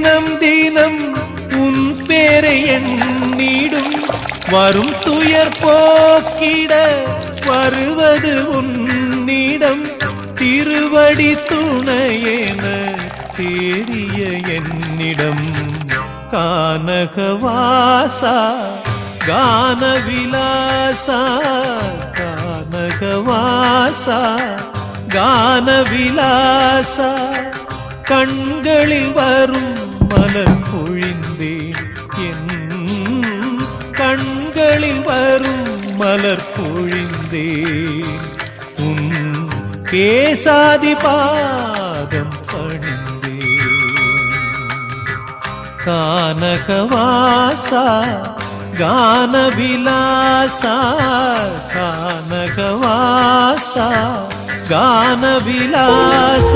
தினம் தினம் உன் பேரை எண்ணிடும். வரும் துயர் போக்கிட வருவது உன்னிடம். திருவடி துணையென தேறிய என்னிடம். கானகவாசா கானவிலாசா கானகவாசா கானவிலாசா. கண்களில் வரும் மலர் பொழிந்தேன் என் கண்களில் வரும் மலர் பொழிந்தேன் உன் கேசாதி பாதம் பணிந்தேன். கானகவாசா கானவிலாசா கானகவாசா கானவிலாசா.